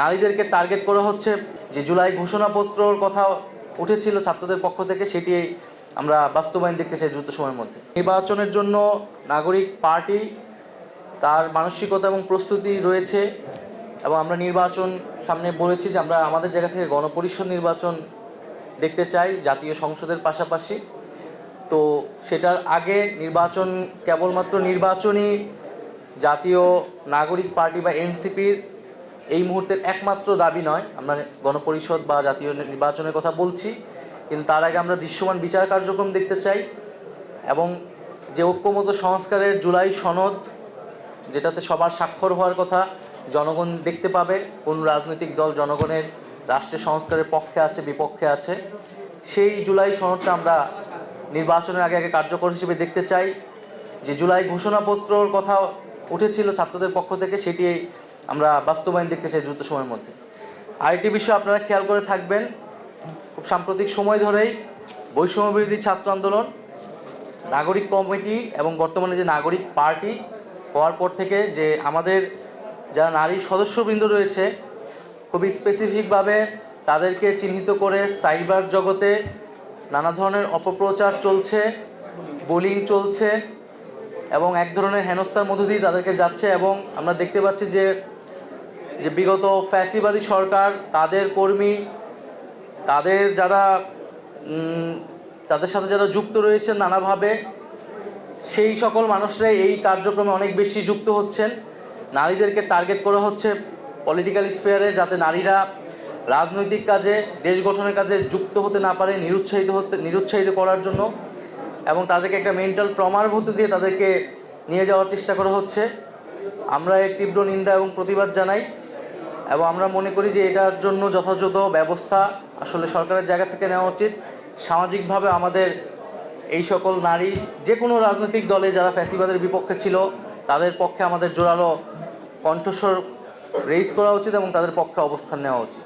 নারীদেরকে টার্গেট করা হচ্ছে। যে জুলাই ঘোষণাপত্রর কথা উঠেছিল ছাত্রদের পক্ষ থেকে, সেটি আমরা বাস্তবায়ন দেখতে চাই দ্রুত সময়ের মধ্যে। নির্বাচনের জন্য নাগরিক পার্টি তার মানসিকতা এবং প্রস্তুতি রয়েছে এবং আমরা নির্বাচন সামনে বলেছি যে আমরা আমাদের জায়গা থেকে গণপরিষদ নির্বাচন দেখতে চাই, জাতীয় সংসদের পাশাপাশি। তো সেটার আগে নির্বাচন কেবলমাত্র নির্বাচনী জাতীয় নাগরিক পার্টি বা এনসিপির এই মুহূর্তের একমাত্র দাবি নয়, আমরা গণপরিষদ বা জাতীয় নির্বাচনের কথা বলছি, কিন্তু তার আগে আমরা দৃশ্যমান বিচার কার্যক্রম দেখতে চাই এবং যে ঐক্যমত সংস্কারের জুলাই সনদ, যেটাতে সবার স্বাক্ষর হওয়ার কথা জনগণ দেখতে পাবে, কোন রাজনৈতিক দল জনগণের রাষ্ট্রের সংস্কারের পক্ষে আছে, বিপক্ষে আছে, সেই জুলাই সনদটা আমরা নির্বাচনের আগে আগে কার্যকর হিসেবে দেখতে চাই। যে জুলাই ঘোষণাপত্রর কথা উঠেছিল ছাত্রদের পক্ষ থেকে, সেটি আমরা বাস্তবায়ন দেখতে চাই দ্রুত সময়ের মধ্যে। আরেকটি বিষয় আপনারা খেয়াল করে থাকবেন, খুব সাম্প্রতিক সময় ধরেই বৈষম্য বিরোধী ছাত্র আন্দোলন, নাগরিক কমিটি এবং বর্তমানে যে নাগরিক পার্টি হওয়ার পর থেকে যে আমাদের যারা নারী সদস্যবৃন্দ রয়েছে, খুবই স্পেসিফিকভাবে তাদেরকে চিহ্নিত করে সাইবার জগতে নানা ধরনের অপপ্রচার চলছে বোলিং চলছে এবং এক ধরনের হেনস্থার মধ্য দিয়ে তাদেরকে যাচ্ছে এবং আমরা দেখতে পাচ্ছি যে যে বিগত ফ্যাসিবাদী সরকার, তাদের কর্মী, তাদের যারা তাদের সাথে যারা যুক্ত রয়েছে নানাভাবে, সেই সকল মানুষরাই এই কার্যক্রমে অনেক বেশি যুক্ত হচ্ছেন। নারীদেরকে টার্গেট করা হচ্ছে পলিটিক্যাল স্পেয়ারে যাতে নারীরা রাজনৈতিক কাজে, দেশ গঠনের কাজে যুক্ত হতে না পারে, নিরুৎসাহিত হতে, নিরুৎসাহিত করার জন্য এবং তাদেরকে একটা মেন্টাল ট্রমার মধ্যে দিয়ে তাদেরকে নিয়ে যাওয়ার চেষ্টা করা হচ্ছে। আমরা এর তীব্র নিন্দা এবং প্রতিবাদ জানাই। এবং আমরা মনে করি যে এটার জন্য যথাযথ ব্যবস্থা আসলে সরকারের জায়গা থেকে নেওয়া উচিত। সামাজিকভাবে আমাদের এই সকল নারী, যে কোনো রাজনৈতিক দলে যারা ফ্যাসিবাদের বিপক্ষে ছিল, তাদের পক্ষে আমাদের জোরালো কণ্ঠস্বর রেইজ করা উচিত এবং তাদের পক্ষে অবস্থান নেওয়া উচিত।